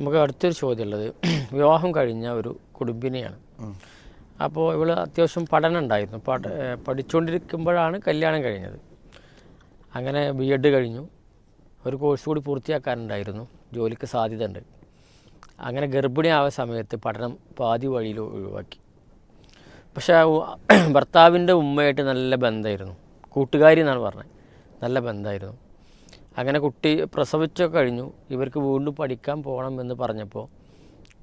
നമുക്ക് അടുത്തൊരു ചോദ്യമുള്ളത്. വിവാഹം കഴിഞ്ഞ ഒരു കുടുംബിനെയാണ്. അപ്പോൾ ഇവൾ അത്യാവശ്യം പഠനം ഉണ്ടായിരുന്നു പഠ പഠിച്ചുകൊണ്ടിരിക്കുമ്പോഴാണ് കല്യാണം കഴിഞ്ഞത്. അങ്ങനെ ബി എഡ് കഴിഞ്ഞു. ഒരു കോഴ്സ് കൂടി പൂർത്തിയാക്കാനുണ്ടായിരുന്നു. ജോലിക്ക് സാധ്യത ഉണ്ട് അങ്ങനെ ഗർഭിണിയായ സമയത്ത് പഠനം പാതി വഴിയിൽ ഒഴിവാക്കി. പക്ഷേ ഭർത്താവിന്റെ ഉമ്മയായിട്ട് നല്ല ബന്ധമായിരുന്നു. കൂട്ടുകാരി എന്നാണ് പറഞ്ഞത്. നല്ല ബന്ധമായിരുന്നു. അങ്ങനെ കുട്ടി പ്രസവിച്ചൊക്കെ കഴിഞ്ഞു. ഇവർക്ക് വീണ്ടും പഠിക്കാൻ പോകണം എന്ന് പറഞ്ഞപ്പോൾ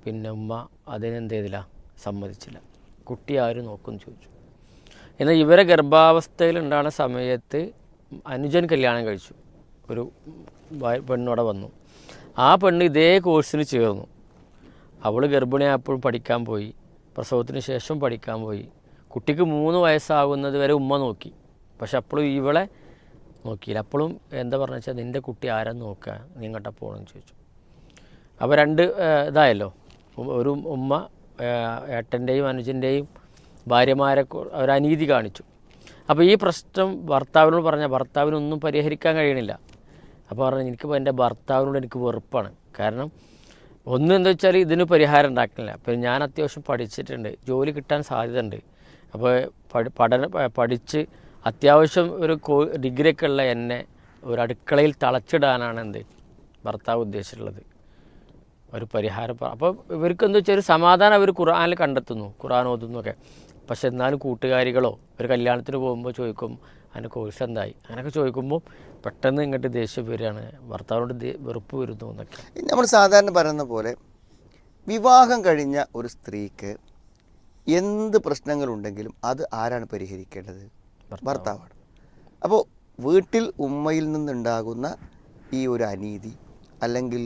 പിന്നെ ഉമ്മ അതിനെന്ത് ചെയ്തില്ല? സമ്മതിച്ചില്ല. കുട്ടി ആരും നോക്കുമെന്ന് ചോദിച്ചു. എന്നാൽ ഇവരെ ഗർഭാവസ്ഥയിൽ ഉണ്ടാകുന്ന സമയത്ത് അനുജൻ കല്യാണം കഴിച്ചു. ഒരു പെണ്ണോടെ വന്നു. ആ പെണ്ണ് ഇതേ കോഴ്സിന് ചേർന്നു. അവൾ ഗർഭിണിയായപ്പോഴും പഠിക്കാൻ പോയി. പ്രസവത്തിന് ശേഷം പഠിക്കാൻ പോയി. കുട്ടിക്ക് മൂന്ന് വയസ്സാകുന്നത് വരെ ഉമ്മ നോക്കി. പക്ഷെ അപ്പോഴും ഇവളെ നോക്കിയില്ല. അപ്പോഴും എന്താ പറഞ്ഞു വെച്ചാൽ നിന്റെ കുട്ടി ആരാ നോക്കുക നീ ഇങ്ങോട്ടാ പോകണമെന്ന് ചോദിച്ചു. അപ്പോൾ രണ്ട് ഇതായല്ലോ. ഒരു ഉമ്മ ഏട്ടന്റെയും അനുജന്റെയും ഭാര്യമാരെ ഒരു അനീതി കാണിച്ചു. അപ്പോൾ ഈ പ്രശ്നം ഭർത്താവിനോട് പറഞ്ഞാൽ ഭർത്താവിനൊന്നും പരിഹരിക്കാൻ കഴിയണില്ല. അപ്പോൾ പറഞ്ഞു എനിക്ക് എന്റെ ഭർത്താവിനോട് എനിക്ക് വെറുപ്പാണ്. കാരണം ഒന്നും എന്താ വെച്ചാൽ ഇതിന് പരിഹാരം ഉണ്ടാക്കണില്ല. അപ്പോൾ ഞാൻ അത്യാവശ്യം പഠിച്ചിട്ടുണ്ട്. ജോലി കിട്ടാൻ സാധ്യതയുണ്ട്. അപ്പോൾ പഠന പഠിച്ച് അത്യാവശ്യം ഒരു കോ ഡിഗ്രിയൊക്കെ ഉള്ള എന്നെ ഒരു അടുക്കളയിൽ തളച്ചിടാനാണ് എന്ത് ഭർത്താവ് ഉദ്ദേശിച്ചിട്ടുള്ളത്. ഒരു പരിഹാരം അപ്പോൾ ഇവർക്ക് എന്താ വെച്ചാൽ ഒരു സമാധാനം അവർ ഖുർആനിൽ കണ്ടെത്തുന്നു ഖുർആൻ ഓതുന്നു ഒക്കെ പക്ഷെ എന്നാലും കൂട്ടുകാരികളോ ഒരു കല്യാണത്തിന് പോകുമ്പോൾ ചോദിക്കും അതിന്റെ കോഴ്സ് എന്തായി? അങ്ങനെയൊക്കെ ചോദിക്കുമ്പോൾ പെട്ടെന്ന് ഇങ്ങോട്ട് ദേഷ്യം വരികയാണ് ഭർത്താവിനോട് വെറുപ്പ് വരുന്നു എന്നൊക്കെ. നമ്മൾ സാധാരണ പറയുന്ന പോലെ വിവാഹം കഴിഞ്ഞ ഒരു സ്ത്രീക്ക് എന്ത് പ്രശ്നങ്ങളുണ്ടെങ്കിലും അത് ആരാണ് പരിഹരിക്കേണ്ടത്? ഭർത്താവാണ്. അപ്പോൾ വീട്ടിൽ ഉമ്മയിൽ നിന്നുണ്ടാകുന്ന ഈ ഒരു അനീതി അല്ലെങ്കിൽ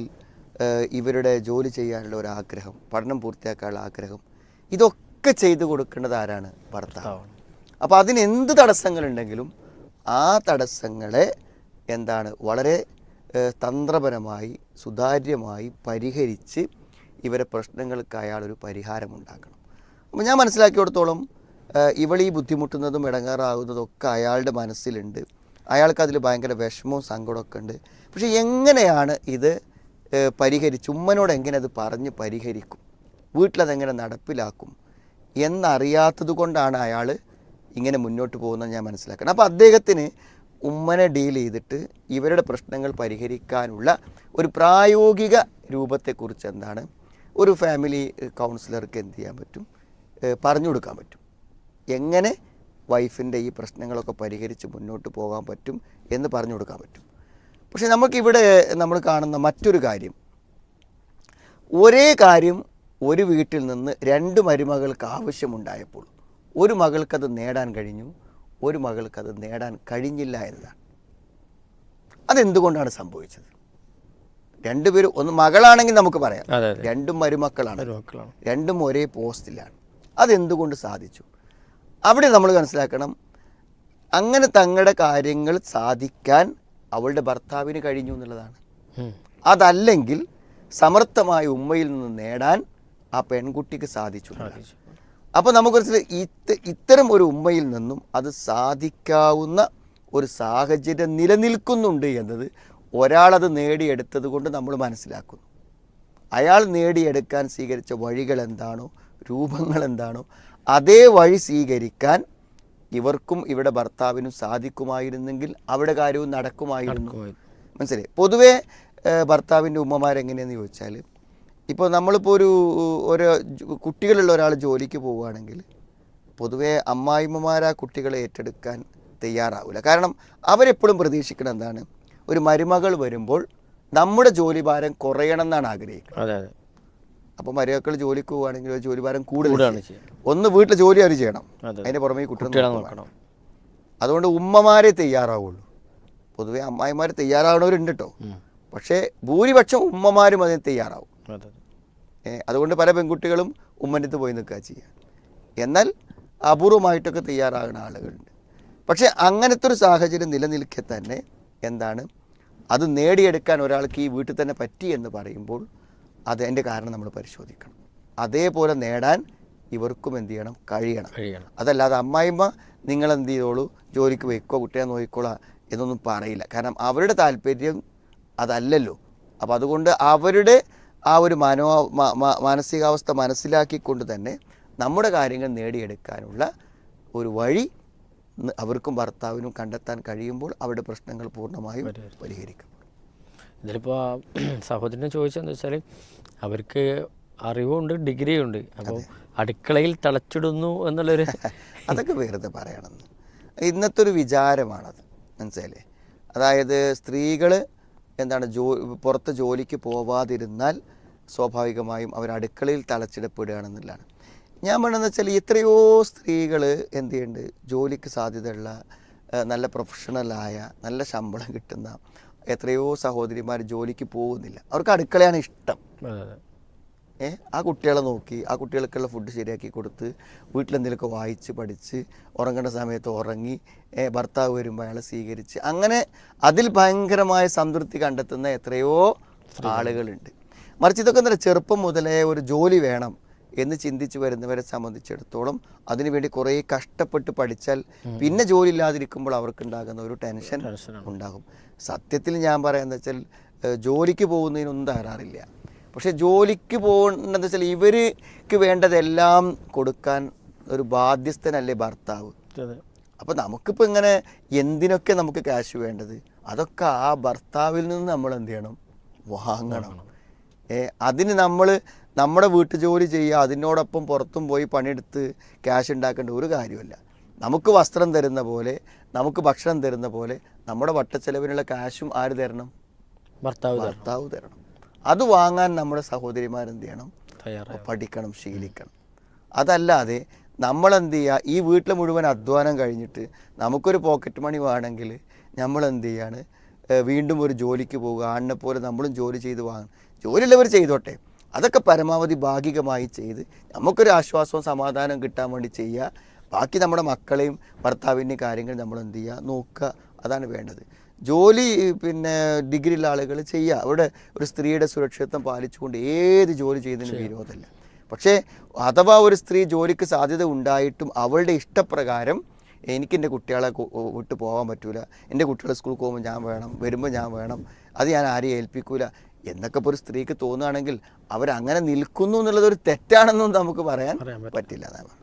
ഇവരുടെ ജോലി ചെയ്യാനുള്ള ഒരു ആഗ്രഹം പഠനം പൂർത്തിയാക്കാനുള്ള ആഗ്രഹം ഇതൊക്കെ ചെയ്തു കൊടുക്കേണ്ടത് ആരാണ്? ഭർത്താവ്. അപ്പോൾ അതിന് എന്ത് തടസ്സങ്ങളുണ്ടെങ്കിലും ആ തടസ്സങ്ങളെ എന്താണ്? വളരെ തന്ത്രപരമായി സുതാര്യമായി പരിഹരിച്ച് ഇവരെ പ്രശ്നങ്ങൾക്ക് അയാളൊരു പരിഹാരമുണ്ടാക്കണം അപ്പോൾ ഞാൻ മനസ്സിലാക്കിയിടത്തോളം ഇവളീ ബുദ്ധിമുട്ടുന്നതും ഇടങ്ങാറാകുന്നതും ഒക്കെ അയാളുടെ മനസ്സിലുണ്ട്. അയാൾക്ക് അതിൽ ഭയങ്കര വിഷമവും സങ്കടമൊക്കെ ഉണ്ട് പക്ഷേ എങ്ങനെയാണ് ഇത് പരിഹരിച്ച് ഉമ്മനോട് എങ്ങനെ അത് പറഞ്ഞ് പരിഹരിക്കും? വീട്ടിലതെങ്ങനെ നടപ്പിലാക്കും? എന്നറിയാത്തത് കൊണ്ടാണ് അയാൾ ഇങ്ങനെ മുന്നോട്ട് പോകുന്നത് ഞാൻ മനസ്സിലാക്കണം അപ്പോൾ അദ്ദേഹത്തിന് ഉമ്മനെ ഡീൽ ചെയ്തിട്ട് ഇവരുടെ പ്രശ്നങ്ങൾ പരിഹരിക്കാനുള്ള ഒരു പ്രായോഗിക രൂപത്തെക്കുറിച്ച് എന്താണ്? ഒരു ഫാമിലി കൗൺസിലർക്ക് എന്ത് ചെയ്യാൻ പറ്റും? പറഞ്ഞു കൊടുക്കാൻ പറ്റും. എങ്ങനെ വൈഫിന്റെ ഈ പ്രശ്നങ്ങളൊക്കെ പരിഹരിച്ച് മുന്നോട്ട് പോകാൻ പറ്റും എന്ന് പറഞ്ഞു കൊടുക്കാൻ പറ്റും. പക്ഷെ നമുക്കിവിടെ നമ്മൾ കാണുന്ന മറ്റൊരു കാര്യം. ഒരേ കാര്യം ഒരു വീട്ടിൽ നിന്ന് രണ്ട് മരുമകൾക്ക് ആവശ്യമുണ്ടായപ്പോൾ ഒരു മകൾക്കത് നേടാൻ കഴിഞ്ഞു ഒരു മകൾക്കത് നേടാൻ കഴിഞ്ഞില്ല എന്നതാണ്. അതെന്തുകൊണ്ടാണ് സംഭവിച്ചത്? രണ്ടുപേരും ഒന്ന് മകളാണെങ്കിൽ നമുക്ക് പറയാം. രണ്ടും മരുമക്കളാണ്. രണ്ടും ഒരേ പോസ്റ്റിലാണ്. അതെന്തുകൊണ്ട് സാധിച്ചു? അവിടെ നമ്മൾ മനസ്സിലാക്കണം അങ്ങനെ തങ്ങളുടെ കാര്യങ്ങൾ സാധിക്കാൻ അവളുടെ ഭർത്താവിന് കഴിഞ്ഞു എന്നുള്ളതാണ്. അതല്ലെങ്കിൽ സമർത്ഥമായ ഉമ്മയിൽ നിന്ന് നേടാൻ ആ പെൺകുട്ടിക്ക് സാധിച്ചു. അപ്പോൾ നമുക്ക് മനസ്സിലായി ഇത്തരം ഒരു ഉമ്മയിൽ നിന്നും അത് സാധിക്കാവുന്ന ഒരു സാഹചര്യം നിലനിൽക്കുന്നുണ്ട് എന്നത് ഒരാളത് നേടിയെടുത്തത് കൊണ്ട് നമ്മൾ മനസ്സിലാക്കുന്നു. അയാൾ നേടിയെടുക്കാൻ സ്വീകരിച്ച വഴികൾ എന്താണോ രൂപങ്ങൾ എന്താണോ അതേ വഴി സ്വീകരിക്കാൻ ഇവർക്കും ഇവിടെ ഭർത്താവിനും സാധിക്കുമായിരുന്നെങ്കിൽ അവിടെ കാര്യവും നടക്കുമായിരുന്നു. മനസ്സിലെ മനസ്സിലായി? പൊതുവേ ഭർത്താവിന്റെ ഉമ്മമാരെങ്ങനെയെന്ന് ചോദിച്ചാൽ ഇപ്പോൾ നമ്മളിപ്പോൾ ഒരു ഒരു കുട്ടികളുള്ള ഒരാൾ ജോലിക്ക് പോവുകയാണെങ്കിൽ പൊതുവേ അമ്മായിമ്മമാർ ആ കുട്ടികളെ ഏറ്റെടുക്കാൻ തയ്യാറാവില്ല. കാരണം അവരെപ്പോഴും പ്രതീക്ഷിക്കണം എന്താണ്? ഒരു മരുമകൾ വരുമ്പോൾ നമ്മുടെ ജോലി ഭാരം കുറയണം എന്നാണ് ആഗ്രഹിക്കുന്നത്. അപ്പോൾ മരുമക്കൾ ജോലിക്ക് പോവുകയാണെങ്കിൽ ഒരു ജോലി ഭാരം ചെയ്യും. ഒന്ന് വീട്ടിൽ ജോലി അവർ ചെയ്യണം. അതെ അതിന് പുറമെ കുട്ടികളെ നോക്കണം. അതുകൊണ്ട് ഉമ്മമാരെ തയ്യാറാവുള്ളൂ. പൊതുവെ അമ്മായിമാർ തയ്യാറാവണവരുണ്ട് കേട്ടോ. പക്ഷേ ഭൂരിപക്ഷം ഉമ്മമാരും അതിന് തയ്യാറാവും. അതെ അതെ. അതുകൊണ്ട് പല പെൺകുട്ടികളും ഉമ്മന്റെ അടുത്ത് പോയി നിൽക്കുക ചെയ്യുക എന്നാൽ അപൂർവമായിട്ടൊക്കെ തയ്യാറാകുന്ന ആളുകളുണ്ട്. പക്ഷേ അങ്ങനത്തെ ഒരു സാഹചര്യം നിലനിൽക്കെ തന്നെ എന്താണ്? അത് നേടിയെടുക്കാൻ ഒരാൾക്ക് ഈ വീട്ടിൽ തന്നെ പറ്റി എന്ന് പറയുമ്പോൾ അതിന്റെ കാരണം നമ്മൾ പരിശോധിക്കണം. അതേപോലെ നേടാൻ ഇവർക്കും എന്ത് ചെയ്യണം? കഴിയണം. അതല്ലാതെ അമ്മായിമ്മ നിങ്ങൾ എന്ത് ചെയ്തോളൂ? ജോലിക്ക് വയ്ക്കോ കുട്ടിയെ നോക്കിക്കോളാം എന്നൊന്നും പറയില്ല. കാരണം അവരുടെ താല്പര്യം അതല്ലല്ലോ. അപ്പോൾ അതുകൊണ്ട് അവരുടെ ആ ഒരു മനോ മാനസികാവസ്ഥ മനസ്സിലാക്കിക്കൊണ്ട് തന്നെ നമ്മുടെ കാര്യങ്ങൾ നേടിയെടുക്കാനുള്ള ഒരു വഴി അവർക്കും ഭർത്താവിനും കണ്ടെത്താൻ കഴിയുമ്പോൾ അവരുടെ പ്രശ്നങ്ങൾ പൂർണമായും പരിഹരിക്കും. ഇതിലിപ്പോൾ സഹോദരനെ ചോദിച്ചതെന്ന് വെച്ചാൽ അവർക്ക് അറിവുണ്ട് ഡിഗ്രിയുണ്ട്. അപ്പോൾ അടുക്കളയിൽ തളച്ചിടുന്നു എന്നുള്ളൊരു അതൊക്കെ വെറുതെ പറയണമെന്ന് ഇന്നത്തെ ഒരു വിചാരമാണത്. മനസ്സിലായില്ലേ? അതായത് സ്ത്രീകൾ എന്താണ് ജോ പുറത്ത് ജോലിക്ക് പോവാതിരുന്നാൽ സ്വാഭാവികമായും അവർ അടുക്കളയിൽ തളച്ചിടപ്പെടുകയാണെന്നുള്ളതാണ്. ഞാൻ വേണമെന്ന് വെച്ചാൽ എത്രയോ സ്ത്രീകൾ എന്ത് ചെയ്യുന്നുണ്ട് ജോലിക്ക് സാധ്യതയുള്ള നല്ല പ്രൊഫഷണലായ നല്ല ശമ്പളം കിട്ടുന്ന എത്രയോ സഹോദരിമാർ ജോലിക്ക് പോകുന്നില്ല. അവർക്ക് അടുക്കളയാണ് ഇഷ്ടം. ഏ? ആ കുട്ടികളെ നോക്കി ആ കുട്ടികൾക്കുള്ള ഫുഡ് ശരിയാക്കി കൊടുത്ത് വീട്ടിലെന്തെങ്കിലുമൊക്കെ വായിച്ച് പഠിച്ച് ഉറങ്ങേണ്ട സമയത്ത് ഉറങ്ങി ഭർത്താവ് വരുമ്പോൾ അയാളെ സ്വീകരിച്ച് അങ്ങനെ അതിൽ ഭയങ്കരമായ സംതൃപ്തി കണ്ടെത്തുന്ന എത്രയോ ആളുകളുണ്ട്. മറിച്ച് ഇതൊക്കെ എന്താ ചെറുപ്പം മുതലേ ഒരു ജോലി വേണം. എന്ന് ചിന്തിച്ച് വരുന്നവരെ സംബന്ധിച്ചിടത്തോളം അതിനുവേണ്ടി കുറേ കഷ്ടപ്പെട്ട് പഠിച്ചാൽ പിന്നെ ജോലി ഇല്ലാതിരിക്കുമ്പോൾ അവർക്കുണ്ടാകുന്ന ഒരു ടെൻഷൻ ഉണ്ടാകും. സത്യത്തിൽ ഞാൻ പറയാന്ന് വെച്ചാൽ ജോലിക്ക് പോകുന്നതിനൊന്നും തകരാറില്ല. പക്ഷെ ജോലിക്ക് പോകേണ്ടതെന്ന് വെച്ചാൽ ഇവർക്ക് വേണ്ടതെല്ലാം കൊടുക്കാൻ ഒരു ബാധ്യസ്ഥനല്ലേ ഭർത്താവ്. അപ്പോൾ നമുക്കിപ്പോൾ ഇങ്ങനെ എന്തിനൊക്കെ നമുക്ക് ക്യാഷ് വേണ്ടത്? അതൊക്കെ ആ ഭർത്താവിൽ നിന്ന് നമ്മൾ എന്ത് ചെയ്യണം? വാങ്ങണം. അതിന് നമ്മൾ നമ്മുടെ വീട്ടു ജോലി ചെയ്യുക അതിനോടൊപ്പം പുറത്തും പോയി പണിയെടുത്ത് ക്യാഷ് ഉണ്ടാക്കേണ്ട ഒരു കാര്യമല്ല നമുക്ക് വസ്ത്രം തരുന്ന പോലെ നമുക്ക് ഭക്ഷണം തരുന്ന പോലെ നമ്മുടെ വട്ടച്ചെലവിനുള്ള ക്യാഷും ആര് തരണം? ഭർത്താവ് തരണം. ഭർത്താവ് തരണം. അത് വാങ്ങാൻ നമ്മുടെ സഹോദരിമാരെന്ത് ചെയ്യണം? തയ്യാറായി. പഠിക്കണം ശീലിക്കണം. അതല്ലാതെ നമ്മളെന്ത് ചെയ്യുക ഈ വീട്ടിൽ മുഴുവൻ അധ്വാനം കഴിഞ്ഞിട്ട് നമുക്കൊരു പോക്കറ്റ് മണി വേണമെങ്കിൽ നമ്മൾ എന്ത് ചെയ്യാണ്? വീണ്ടും ഒരു ജോലിക്ക് പോവുക ആണിനെ പോലെ നമ്മളും ജോലി ചെയ്ത് വാങ്ങും ജോലിയുള്ളവർ ചെയ്തോട്ടെ. അതൊക്കെ പരമാവധി ഭാഗികമായി ചെയ്ത് നമുക്കൊരു ആശ്വാസവും സമാധാനവും കിട്ടാൻ വേണ്ടി ചെയ്യുക. ബാക്കി നമ്മുടെ മക്കളെയും ഭർത്താവിന്റെയും കാര്യങ്ങൾ നമ്മൾ എന്ത് ചെയ്യുക? നോക്കുക. അതാണ് വേണ്ടത്. ജോലി പിന്നെ ഡിഗ്രി ഉള്ള ആളുകൾ ചെയ്യുക. അവിടെ ഒരു സ്ത്രീയുടെ സുരക്ഷിതത്വം പാലിച്ചുകൊണ്ട് ഏത് ജോലി ചെയ്തതിന് വിരോധമല്ല. പക്ഷേ അഥവാ ഒരു സ്ത്രീ ജോലിക്ക് സാധ്യത ഉണ്ടായിട്ടും അവളുടെ ഇഷ്ടപ്രകാരം എനിക്ക് എന്റെ കുട്ടികളെ വിട്ടു പോകാൻ പറ്റൂല. എന്റെ കുട്ടികളെ സ്കൂളിൽ പോകുമ്പോൾ ഞാൻ വേണം വരുമ്പോൾ ഞാൻ വേണം. അത് ഞാൻ ആരെയും ഏൽപ്പിക്കൂല. എന്നൊക്കെ ഇപ്പോൾ ഒരു സ്ത്രീക്ക് തോന്നുകയാണെങ്കിൽ അവരങ്ങനെ നിൽക്കുന്നു എന്നുള്ളത് ഒരു തെറ്റാണെന്നും നമുക്ക് പറയാൻ പറയാൻ പറ്റില്ല. എന്നാണ്